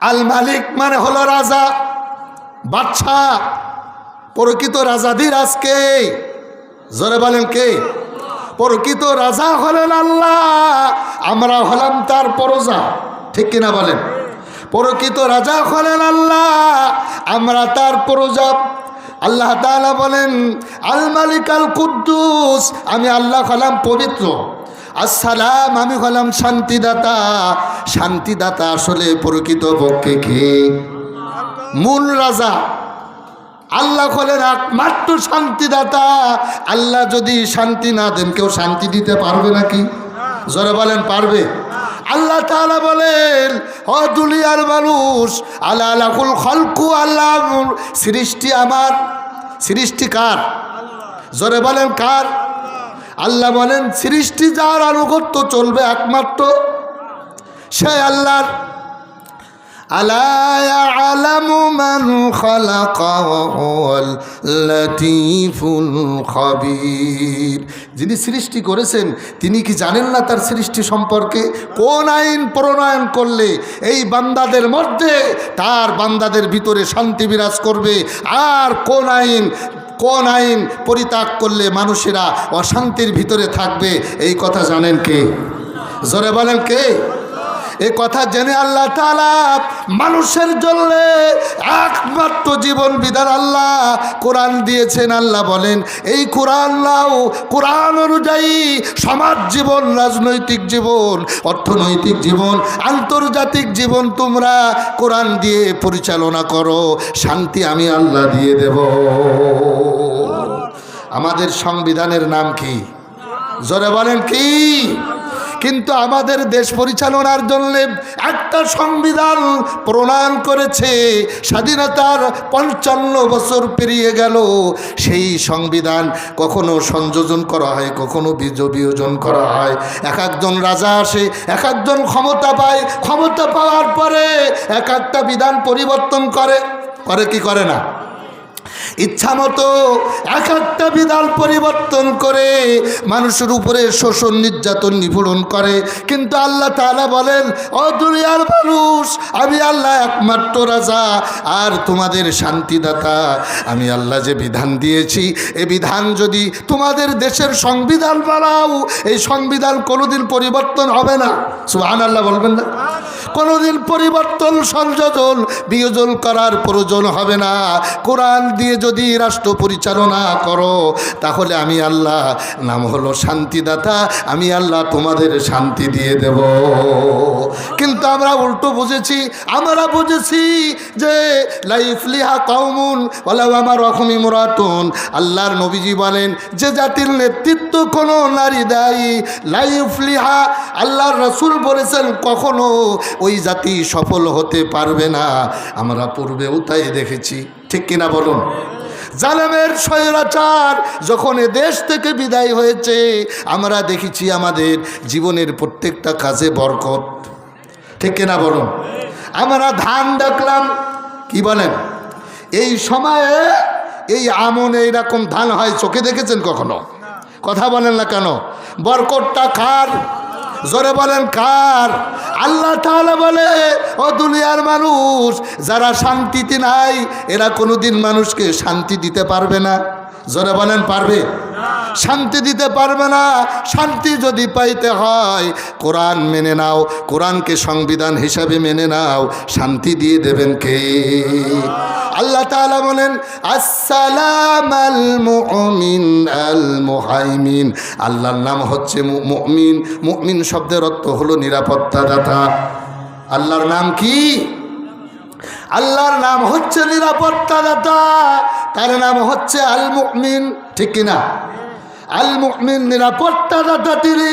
আল মালিক মানে হলো রাজা। বাদশা, প্রকৃত রাজাধীর আজকে। জোরে বলেন কে? প্রকৃত রাজা হলেন আল্লাহ, আমরা হলাম তার পরজা। ঠিক কিনা বলেন? প্রকৃত রাজা হলেন আল্লাহ, আমরা তার পরজা। আল্লাহ তাআলা বলেন, আল মালিক আল কুদ্দুস, আমি আল্লাহ হলাম পবিত্র। আসসালাম, আমি হলাম শান্তিদাতা। শান্তিদাতা আসলে প্রকৃত পক্ষে কে? মূল রাজা। আল্লাহ হলেন একমাত্র শান্তিদাতা। আল্লাহ যদি শান্তি না দেন, কেউ শান্তি দিতে পারবে নাকি? জোরে বলেন, পারবে। আল্লাহ তাআলা বলেন, ও দুনিয়ার মানুষ আল্লাহ আল্লাহুল খলকু, আল্লাহ সৃষ্টি আমার। সৃষ্টি কার? জোরে বলেন, কার? আল্লাহ বলেন, সৃষ্টি যার আনুগত্য চলবে একমাত্র, সে আল্লাহর। যিনি সৃষ্টি করেছেন, তিনি কি জানেন না তার সৃষ্টি সম্পর্কে? কোন আইন প্রণয়ন করলে এই বান্দাদের মধ্যে, তার বান্দাদের ভিতরে শান্তি বিরাজ করবে? আর কোন আইন কোন আইন পরিত্যাগ করলে মানুষেরা অশান্তির ভিতরে থাকবে? এই কথা জানেন কে? জোরে বলেন কে? এ কথা জেনে আল্লাহ তাআলা মানুষের জন্য একমাত্র জীবন বিধান আল্লাহ কোরআন দিয়েছেন। আল্লাহ বলেন, এই কোরআন নাও, কোরআন অনুযায়ী সমাজ জীবন, রাজনৈতিক জীবন, অর্থনৈতিক জীবন, আন্তর্জাতিক জীবন তোমরা কোরআন দিয়ে পরিচালনা করো। শান্তি আমি আল্লাহ দিয়ে দেব। আমাদের সংবিধানের নাম কি? জোরে বলেন কি? কিন্তু আমাদের দেশ পরিচালনার জন্য একটা সংবিধান প্রণয়ন করেছে। স্বাধীনতার পঞ্চান্ন বছর পেরিয়ে গেল। সেই সংবিধান কখনো সংযোজন করা হয়, কখনো বীজ বিয়োজন করা হয়। এক একজন রাজা আসে, এক একজন ক্ষমতা পায়। ক্ষমতা পাওয়ার পরে এক একটা বিধান পরিবর্তন করে। করে কি করে না? ইচ্ছা মতো এক একটা বিধান পরিবর্তন করে মানুষের উপরে শোষণ, নির্যাতন নিপূরণ করে। কিন্তু আল্লাহ তাআলা বলেন, ও দুনিয়ার মানুষ, আমি আল্লাহ একমাত্র রাজা, আর তোমাদের শান্তিদাতা। আমি আল্লাহ যে বিধান দিয়েছি, এ বিধান যদি তোমাদের দেশের সংবিধান বানাও, এই সংবিধান কোনোদিন পরিবর্তন হবে না। সুহান আল্লাহ বলবেন না? কোনোদিন পরিবর্তন, সংযোজন, বিয়োজন করার প্রয়োজন হবে না। কোরআন দিয়ে যদি রাষ্ট্র পরিচালনা করো, তাহলে আমি আল্লাহ, নাম হলো শান্তিদাতা, আমি আল্লাহ তোমাদের শান্তি দিয়ে দেব। কিন্তু আমরা উল্টো বুঝেছি, আমরা বুঝেছি যে লাইফলিহা কৌমুন বলাও আমার রকমই মুরাতুন। আল্লাহর নবীজি বলেন, যে জাতির নেতৃত্ব কোনো নারী দেয় লাইফলিহা আল্লাহর রসুল বলেছেন, কখনো ওই জাতি সফল হতে পারবে না। আমরা পূর্বেও তাই দেখেছি। ঠিক কিনা বলুন? জালেমের স্বৈরাচার যখন এ দেশ থেকে বিদায় হয়েছে, আমরা দেখেছি আমাদের জীবনের প্রত্যেকটা কাজে বরকত। ঠিক কিনা বলুন? আমরা ধান দেখলাম কি বলেন? এই সময়ে এই আমন এইরকম ধান হয়, চোখে দেখেছেন কখনো? কথা বলেন না কেন? বরকটটা কার? জোরে বলেন কার? আল্লাহ তাহলে বলে, ও দুনিয়ার মানুষ, যারা শান্তিতে নাই, এরা কোনোদিন মানুষকে শান্তি দিতে পারবে না। জোরে বলেন, পারবে? শান্তি দিতে পারবে না। শান্তি যদি পাইতে হয়, কোরআন মেনে নাও, কোরআনকে সংবিধান হিসাবে মেনে নাও। শান্তি দিয়ে দেবেন কে? আল্লাহ তাআলা বলেন আসসালাম আল মুমিন আল মুহাইমিন। আল্লাহর নাম হচ্ছে মুমিন। মুমিন শব্দের অর্থ হলো নিরাপত্তাদাতা। আল্লাহর নাম কি? আল্লাহর নাম হচ্ছে নিরাপত্তাদাতা। তার নাম হচ্ছে আল মুমিন ঠিক কিনা? আল মুমিন নিরাপত্তাদাতা তিনি,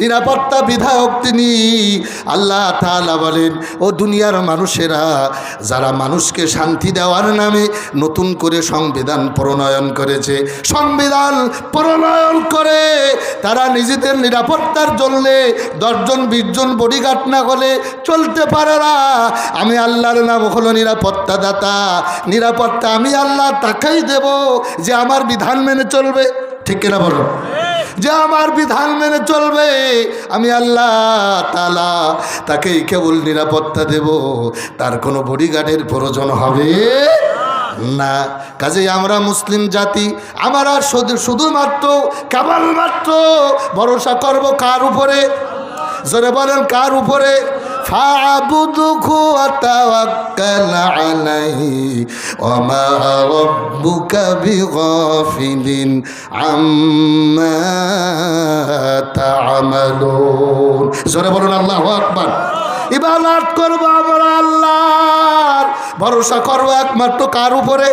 নিরাপত্তা বিধায়ক তিনি। আল্লাহ তাআলা বলেন, ও দুনিয়ার মানুষেরা, যারা মানুষকে শান্তি দেওয়ার নামে নতুন করে সংবিধান প্রণয়ন করেছে, সংবিধান প্রণয়ন করে, তারা নিজেদের নিরাপত্তার জন্যে দশজন, বিশজন বডিগার্ড না হলে চলতে পারে না। আমি আল্লাহর নাম হলো নিরাপত্তাদাতা নিরাপত্তা আমি আল্লাহ তাকেই দেব যে আমার বিধান মেনে চলবে। ঠিক কিনা বলো যে আমার বিধান মেনে চলবে, আমি আল্লাহ তালা তাকেই কেবল নিরাপত্তা দেব। তার কোনো বডিগার্ডের প্রয়োজন হবে না। কাজেই আমরা মুসলিম জাতি, আমরা শুধু, শুধুমাত্র, কেবলমাত্র ভরসা করব কার উপরে? জোরে বলেন, কার উপরে? فاعبده وتوكل عليه وما ربك بغافل عما تعملون জোরে বলুন আল্লাহু আকবার ইবাদত করবো আমরা আল্লাহর ভরসা করবো একমাত্র কার উপরে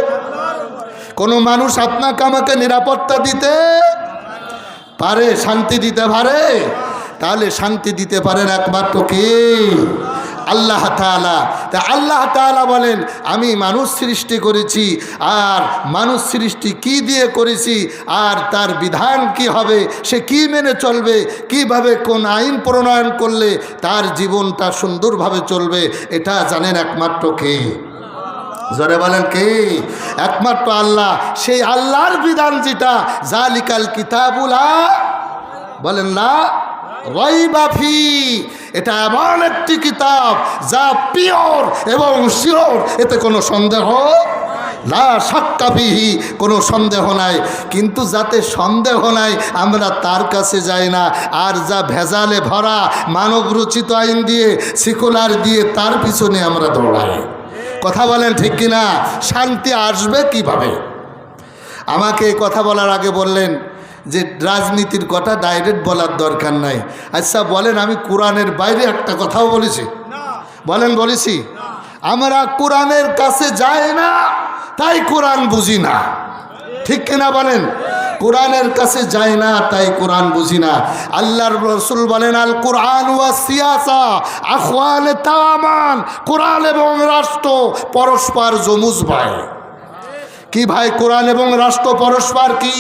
কোনো মানুষ আপনাকে আমাকে নিরাপত্তা দিতে পারে শান্তি দিতে পারে তাহলে শান্তি দিতে পারেন একমাত্র কে? আল্লাহ তালা তা আল্লাহ তালা বলেন, আমি মানুষ সৃষ্টি করেছি, আর মানুষ সৃষ্টি কি দিয়ে করেছি, আর তার বিধান কি হবে, সে কি মেনে চলবে, কীভাবে কোন আইন প্রণয়ন করলে তার জীবনটা সুন্দরভাবে চলবে, এটা জানেন একমাত্র কে? জোরে বলেন কে? একমাত্র আল্লাহ। সেই আল্লাহর বিধান যেটা জালিকাল কিতাবুলা বলেন না রইবাফি এটা এমন একটি কিতাব যা পিওর এবং শিওর, এতে কোনো সন্দেহ না সাক্কাবিহি কোনো সন্দেহ নাই। কিন্তু যাতে সন্দেহ নাই, আমরা তার কাছে যাই না। আর যা ভেজালে ভরা মানব রচিত আইন দিয়ে, সিকুলার দিয়ে, তার পিছনে আমরা দৌড়াই। কথা বলেন ঠিক কিনা? শান্তি আসবে কীভাবে? আমাকে কথা বলার আগে বললেন যে রাজনীতির কথা ডাইরেক্ট বলার দরকার নাই। আচ্ছা বলেন আমি কোরআনের বাইরে একটা কথাও বলেছি। বলেন বলেছি। আমরা কোরআনের কাছে যাই না তাই কোরআন বুঝি না। ঠিক কিনা বলেন? কোরআনের কাছে যায় না তাই কোরআন বুঝি না। আল্লাহর রসুল বলেন আল কোরআন ওয়া সিয়াসা আখওয়ালে তামান। কোরআন এবং রাষ্ট্র পরস্পর জমুজ ভাই। কি ভাই কোরআন এবং রাষ্ট্র পরস্পর কি?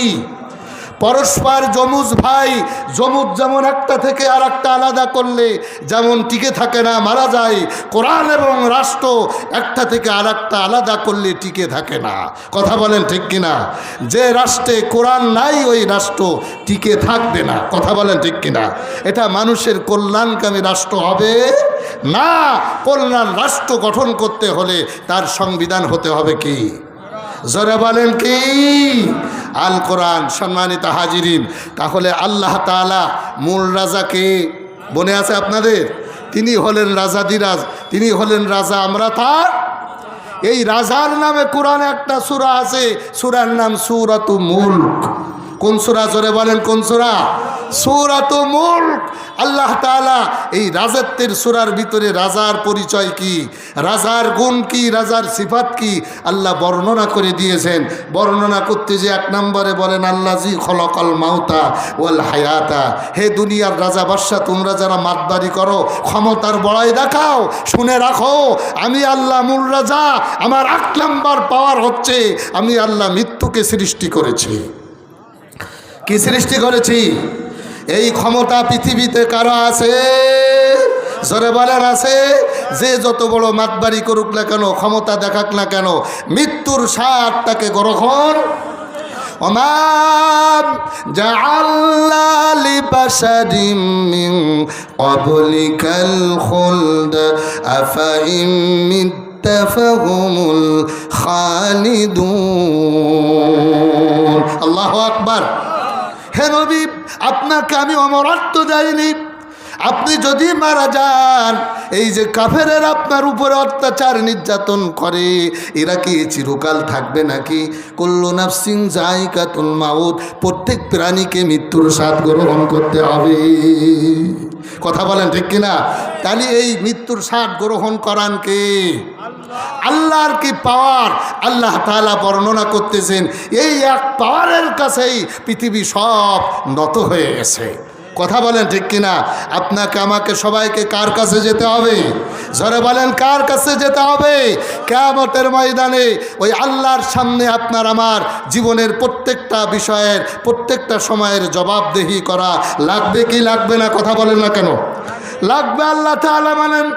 পরস্পর যমুজ ভাই, যমুজ যেমন একটা থেকে আর একটা আলাদা করলে যেমন টিকে থাকে না, মারা যায়। কোরআন এবং রাষ্ট্র একটা থেকে আর একটা আলাদা করলে টিকে থাকে না। কথা বলেন ঠিক কিনা? যে রাষ্ট্রে কোরআন নাই, ওই রাষ্ট্র টিকে থাকবে না। কথা বলেন ঠিক কিনা? এটা মানুষের কল্যাণকামী রাষ্ট্র হবে না? কল্যাণ রাষ্ট্র গঠন করতে হলে তার সংবিধান হতে হবে কি? জোরে বলেন কি? আল কোরআন, সম্মানিত হাজিরিন, তাহলে আল্লাহ তালা মূল রাজা কে? বনে আছে আপনাদের? তিনি হলেন রাজা দিরাজ, তিনি হলেন রাজা আমরা তার। এই রাজার নামে কোরআন একটা সুরা আছে, সুরার নাম সুরাত মুল্ক। কোন সুরা? জোরে বলেন, কোন সুরা? সুরাত মুল্ক। আল্লাহ তাআলা এই রাজত্বের সুরার ভিতরে রাজার পরিচয় কি? রাজার গুণ কি? রাজার সিফাত কি? আল্লাহ বর্ণনা করে দিয়েছেন। বর্ণনা করতে যে এক নম্বরে বলেন আল্লাহ জি খলকল মাউতা ওয়াল হায়াতা। হে দুনিয়ার রাজা বাদশাহ, তোমরা যারা মাতবাড়ি করো, ক্ষমতার বড়াই দেখাও, শুনে রাখো। আমি আল্লাহ মূল রাজা, আমার এক নম্বর পাওয়ার হচ্ছে, আমি আল্লাহ মৃত্যুকে সৃষ্টি করেছি। কি সৃষ্টি করেছি এই ক্ষমতা পৃথিবীতে কারো আছে জোরে বলেন আছে যে যত বড় মাতবাড়ি করুক না কেন ক্ষমতা দেখাক না কেন মৃত্যুর স্বাদ তাকে গ্রহণ وما جعلنا لبشر من قبلك الخلد أفإن مت فهم الخالدون الله أكبر হে আপনাকে আমি অমরত্ব দেয়নি আপনি যদি মারা যান, এই যে কাফেরের আপনার উপরে অত্যাচার নির্যাতন করে, এরা কি চিরকাল থাকবে নাকি? কল্লনাভ সিং জায়কাতুল মাউদ প্রত্যেক প্রাণীকে মৃত্যুর স্বাদ গ্রহণ করতে হবে। কথা বলেন ঠিক কিনা? তাহলে এই মৃত্যুর সাথ গ্রহণ করান কে? আল্লাহর কি পাওয়ার? আল্লাহ তালা বর্ণনা করতেছেন, এই এক পাওয়ারের কাছেই পৃথিবী সব নত হয়ে গেছে। কথা বলেন ঠিক কিনা? আপনাকে, আমাকে, সবাইকে কার কাছে যেতে হবে? ঝরে বলেন, কার কাছে যেতে হবে? কেমতের ময়দানে ওই আল্লাহর সামনে আপনার আমার জীবনের প্রত্যেকটা বিষয়ের, প্রত্যেকটা সময়ের জবাবদেহি করা লাগবে কি লাগবে না, কথা বলেন না কেন? লাগবে আল্লাহ তালা মানেন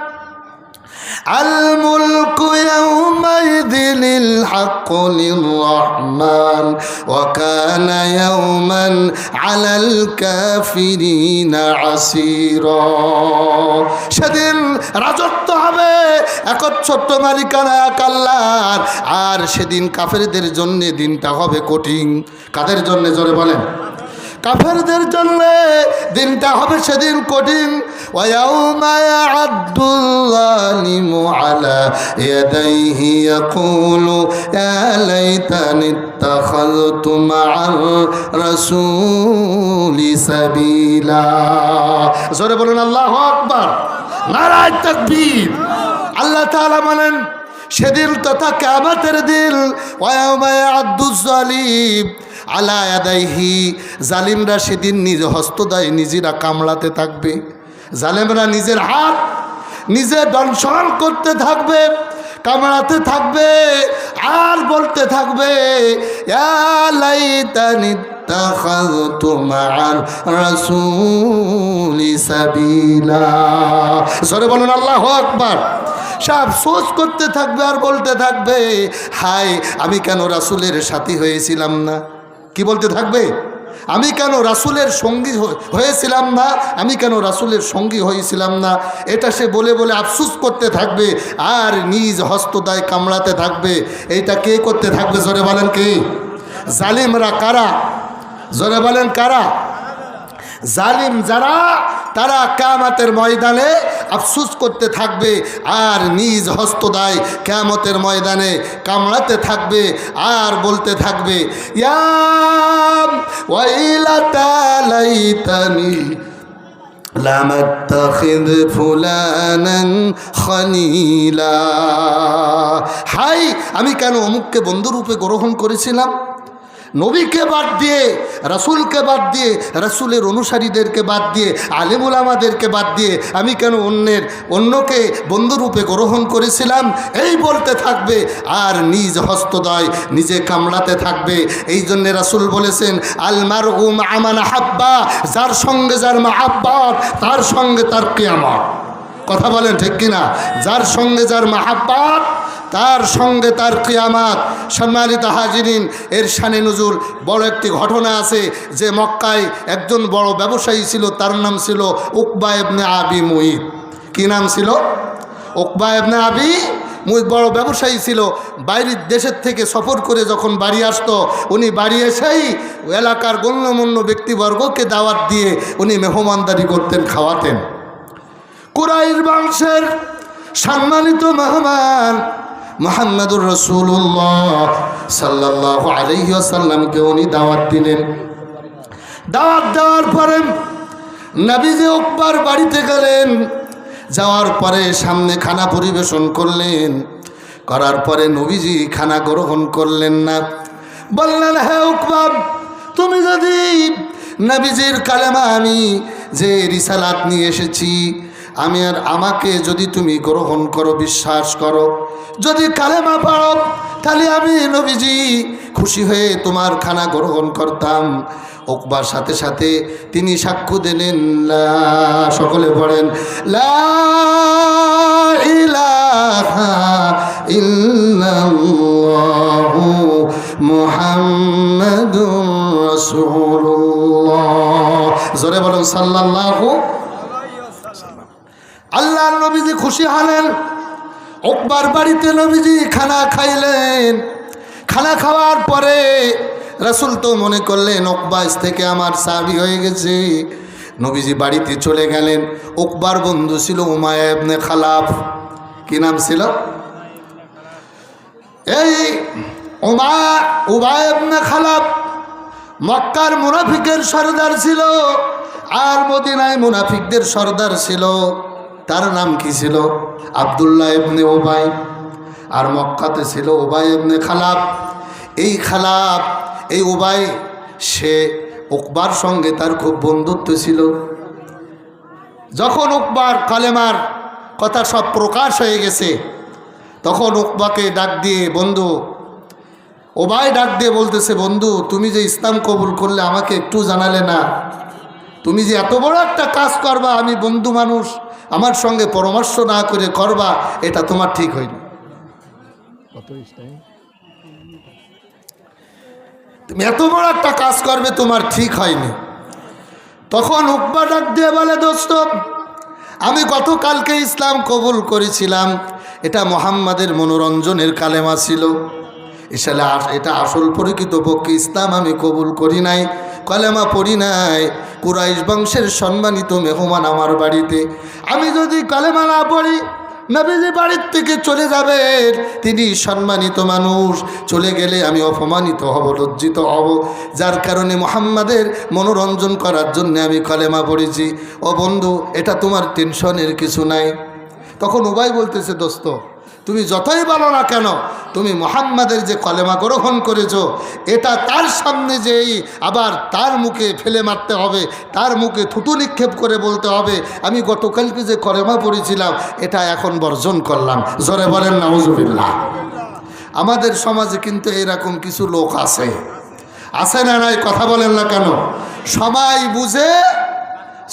الملك يومئذ يحل الحق للرحمن وكان يوما على الكافرين عسيرا সেদিন রাজত্ব হবে একচ্ছত্র মালিকানা এক আল্লাহর আর সেদিন কাফেরদের জন্য দিনটা হবে কঠিন কাদের জন্য জোরে বলেন কাফেরদের জন্য দিনটা হবে সেদিন কঠিন ويوم يعد الظالم على يديه يقول يا ليتني اتخذت مع الرسول سبيلا জোরে বলুন আল্লাহু আকবার নারায় তাকবীর আল্লাহ তাআলা বলেন সেদিন তথা কামাতের দিন ওয়ামায় আব্দুল জালিম আলা আদাইহি, জালিমরা সেদিন নিজ হস্তদায় নিজেরা কামড়াতে থাকবে। জালেমরা নিজের হাত নিজে দংশন করতে থাকবে, কামড়াতে থাকবে, আর বলতে থাকবে সরে বলুন, আল্লাহ আকবার। সব সোচ করতে থাকবে আর বলতে থাকবে, হায়, আমি কেন রাসুলের সাথী হয়েছিলাম না? কি বলতে থাকবে? আমি কেন রাসুলের সঙ্গী হয়েছিলাম না? আমি কেন রাসুলের সঙ্গী হয়েছিলাম না? এটা সে বলে বলে আফসুস করতে থাকবে আর নিজ হস্তদায় কামড়াতে থাকবে। এইটা কে করতে থাকবে? জোরে বলেন কে? জালিমরা কারা? জোরে বলেন কারা? জালিম যারা তারা কামাতের ময়দানে আফসুস করতে থাকবে আর নিজ হস্তদায় কামতের ময়দানে কামড়াতে থাকবে আর বলতে থাকবে ইয়াম ওয়াইলাতা লাইতানি لم اتخذ فلانا خليلا হাই আমি কেন অমুককে বন্ধুরূপে গ্রহণ করেছিলাম নবীকে বাদ দিয়ে, রাসূলকে বাদ দিয়ে, রাসূলের অনুসারীদেরকে বাদ দিয়ে, আলেমুল আমাদেরকে বাদ দিয়ে আমি কেন অন্যের, অন্যকে বন্ধুরূপে গ্রহণ করেছিলাম? এই বলতে থাকবে, আর নিজ হস্তদয় নিজে কামড়াতে থাকবে। এই জন্যে রাসূল বলেছেন আলমার উম আমান হাব্বা যার সঙ্গে যার মাহাব্বাত তার সঙ্গে তার কিয়ামত। কথা বলেন ঠিক কিনা? যার সঙ্গে যার মাহাব্বাত তার সঙ্গে তার কিয়ামাত, সম্মানিত হাজিরিন, এর শানে নজুর বড় একটি ঘটনা আছে যে মক্কায় একজন বড় ব্যবসায়ী ছিল, তার নাম ছিল উকবা ইবনে আবি মুহিত কি নাম ছিল? উকবা ইবনে আবি মুহিত বড় ব্যবসায়ী ছিল। বাইরের দেশের থেকে সফর করে যখন বাড়ি আসতো, উনি বাড়ি এসেই এলাকার গণ্যমান্য ব্যক্তিবর্গকে দাওয়াত দিয়ে উনি মেহমানদারি করতেন, খাওয়াতেন। কুরাইর বংশের সম্মানিত মেহমান মোহাম্মদুর রসুল্লাহ সাল্লাহ আলহিসাল্লামকে উনি দাওয়াত দিলেন। দাওয়াত দেওয়ার পরে নাবিজে উকবার বাড়িতে গেলেন, যাওয়ার পরে সামনে খানা পরিবেশন করলেন। করার পরে নবীজি খানা গ্রহণ করলেন না। বললেন হ্যাঁ উকবাব তুমি যদি নবীজির কালেমা আমি যে রিসালাত নিয়ে এসেছি আমি আর আমাকে যদি তুমি গ্রহণ করো, বিশ্বাস করো, যদি কালেমা পারো তাহলে আমি নবীজি খুশি হয়ে তোমার খানা গ্রহণ করতাম। ওকবার সাথে সাথে তিনি সাক্ষ্য দিলেন সকলে পড়েন, লা ইলাহা ইল্লাল্লাহু মুহাম্মাদুর জোরে বলুন, সাল্লাল্লাহু আল্লাহর নবীজি খুশি হলেন। ওকবার বাড়িতে নবীজি খানা খাইলেন। খানা খাওয়ার পরে রাসুল তো মনে করলেন ওকবাস থেকে আমার সাবি হয়ে গেছে। নবীজি বাড়িতে চলে গেলেন। ওকবার বন্ধু ছিল উমায় এবনে খালাফ। কি নাম ছিল? এই উমা উবায় এবনে খালাফ মক্কার মুনাফিকের সর্দার ছিল। আর মদিনায় মুনাফিকদের সর্দার ছিল। তার নাম কি ছিল? আবদুল্লাহ ইবনে ওবাই আর মক্কাতে ছিল ওবাই ইবনে খালাপ এই খালাপ এই ওবাই সে উকবার সঙ্গে তার খুব বন্ধুত্ব ছিল। যখন উকবার কালেমার কথা সব প্রকাশ হয়ে গেছে, তখন উকবাকে ডাক দিয়ে, বন্ধু ওবাই ডাক দিয়ে বলতেছে, বন্ধু, তুমি যে ইসলাম কবুল করলে আমাকে একটু জানালে না? তুমি যে এত বড় একটা কাজ করবা আমি বন্ধু মানুষ আমার সঙ্গে পরামর্শ না করে করবা এটা তোমার ঠিক হয়নি। তুমি এত বড় একটা কাজ করবে তোমার ঠিক হয়নি। তখন উকবা ডাক দিয়ে বলে দোস্ত আমি গতকালকে ইসলাম কবুল করেছিলাম। এটা মোহাম্মদের মনোরঞ্জনের কালেমা ছিল। এসালে এটা আসল পরিচিত পক্ষে ইসলাম আমি কবুল করি নাই কলেমা পড়ি নাই। কুরাইশ বংশের সম্মানিত মেহমান আমার বাড়িতে। আমি যদি কালেমা না পড়ি, নবীজি বাড়ির থেকে চলে যাবেন। তিনি সম্মানিত মানুষ। চলে গেলে আমি অপমানিত হব, লজ্জিত হব। যার কারণে মোহাম্মদের মনোরঞ্জন করার জন্য আমি কলেমা পড়েছি। ও বন্ধু, এটা তোমার টেনশনের কিছু নাই। তখন উবাই বলতেছে, দোস্ত তুমি যতই বলো না কেন, তুমি মোহাম্মদের যে কলেমা গ্রহণ করেছ, এটা তার সামনে যেই আবার তার মুখে ফেলে মারতে হবে, তার মুখে থুতু নিক্ষেপ করে বলতে হবে, আমি গতকালকে যে কলেমা পড়েছিলাম, এটা এখন বর্জন করলাম। জোরে বলেন, নাউজুবিল্লাহ। আমাদের সমাজে কিন্তু এরকম কিছু লোক আছে। আছে না নাই, কথা বলেন না কেন? সবাই বুঝে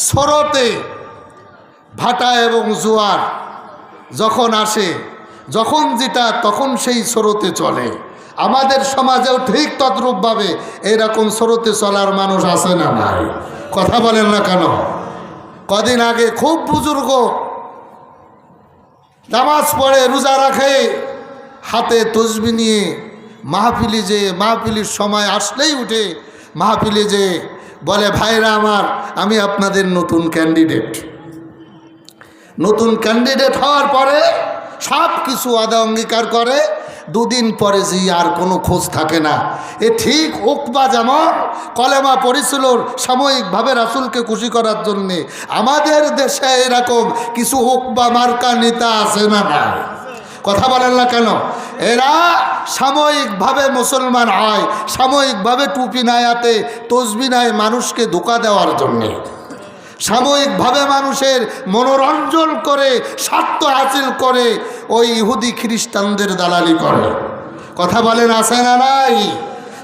স্রোতে, ভাটা এবং জোয়ার যখন আসে যখন যেটা, তখন সেই স্রোতে চলে। আমাদের সমাজেও ঠিক তদ্রূপভাবে এরকম স্রোতে চলার মানুষ আছে না নাই? কথা বলেন না কেন? কদিন আগে খুব বুজুর্গ নামাজ পড়ে, রোজা রাখে, হাতে তসবি নিয়ে মাহফিলি যে, মাহফিলির সময় আসলেই উঠে, মাহফিলি যে বলে, ভাইরা আমার, আমি আপনাদের নতুন ক্যান্ডিডেট নতুন ক্যান্ডিডেট হওয়ার পরে সব কিছু আদা অঙ্গীকার করে, দুদিন পরে যে আর কোনো খোঁজ থাকে না। এ ঠিক উকবা যেমন কলেমা পড়েছিল সাময়িকভাবে রাসুলকে খুশি করার জন্যে, আমাদের দেশে এরকম কিছু উকবা মার্কা নেতা আছে না না কথা বলেন না কেন? এরা সাময়িকভাবে মুসলমান হয়, সাময়িকভাবে টুপি নায়াতে, তসবি নাই মানুষকে ধোকা দেওয়ার জন্যে। সাময়িকভাবে মানুষের মনোরঞ্জন করে, স্বার্থ হাসিল করে ওই ইহুদি খ্রিস্টানদের দালালি করে। কথা বলেন আসে না নাই?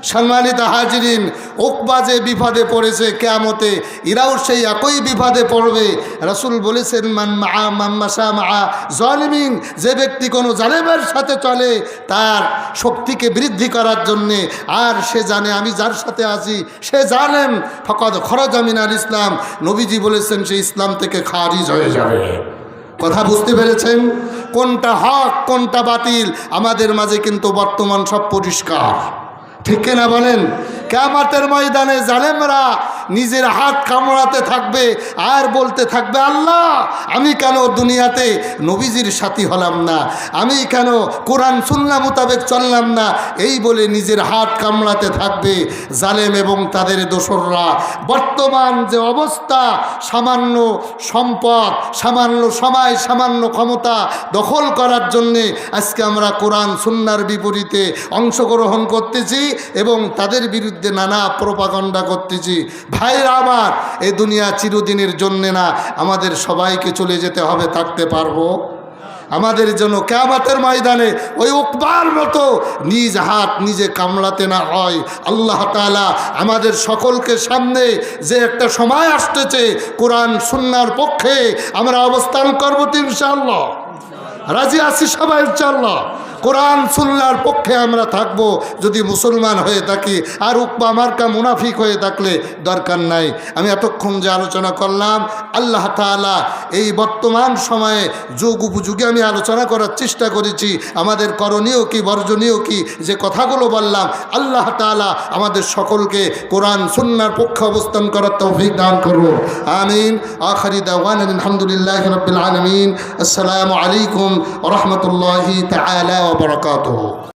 সম্মানিত হাজিরিন ওকবা যে বিপদে পড়েছে কেয়ামতে এরাও সেই একই বিপদে পড়বে। রাসুল বলেছেন, মান মা মা। জলিমিন, যে ব্যক্তি কোনো জালেমের সাথে চলে, তার শক্তিকে বৃদ্ধি করার জন্যে, আর সে জানে, আমি যার সাথে আছি, সে জানেন ফকত খরজামিন আল ইসলাম। নবীজি বলেছেন, সে ইসলাম থেকে খারিজ হয়ে যাবে। কথা বুঝতে পেরেছেন? কোনটা হক, কোনটা বাতিল, আমাদের মাঝে কিন্তু বর্তমান সব পরিষ্কার। ঠিক কিনা বলেন? কেমাতের ময়দানে জালেমরা নিজের হাত কামড়াতে থাকবে, আর বলতে থাকবে, আল্লাহ, আমি কেন দুনিয়াতে নবীজির সাথী হলাম না? আমি কেন কোরআন সুন্না মোতাবেক চললাম না? এই বলে নিজের হাত কামড়াতে থাকবে জালেম এবং তাদের দোসররা। বর্তমান যে অবস্থা, সামান্য সম্পদ, সামান্য সময়, সামান্য ক্ষমতা দখল করার জন্যে আজকে আমরা কোরআন, সুন্নার বিপরীতে অংশগ্রহণ করতেছি এবং তাদের বিরুদ্ধে নানা প্রপাগণ্ডা করতেছি। ভাইরা আমার এই দুনিয়া চিরদিনের জন্যে না, আমাদের সবাইকে চলে যেতে হবে, থাকতে পারব। আমাদের জন্য কেয়ামাতের ময়দানে ওই উকবার মতো নিজ হাত নিজে কামড়াতে না হয়। আল্লাহ তালা আমাদের সকলকে সামনে যে একটা সময় আসতেছে, কোরআন সুন্নার পক্ষে আমরা অবস্থান করব তো ইনশাআল্লাহ। রাজি আছি সবাই ইনশাআল্লাহ। কোরআন সুন্নার পক্ষে আমরা থাকব যদি মুসলমান হয়ে থাকি। আর উকবা মার্কা মুনাফিক হয়ে থাকলে দরকার নাই। আমি এতক্ষণ যে আলোচনা করলাম, আল্লাহ তালা এই বর্তমান সময়ে যুগ উপযুগে আমি আলোচনা করার চেষ্টা করেছি। আমাদের করণীয় কি, বর্জনীয় কি, যে কথাগুলো বললাম, আল্লাহ তালা আমাদের সকলকে কোরআন সুন্নার পক্ষে অবস্থান করার তৌফিক দান করব আমিন। আখরি দাওয়ান আলহামদুলিল্লাহ রবিল আলমিন। আসসালামু আলাইকুম রহমতুল্লাহি তালা ওবরাকাতুহু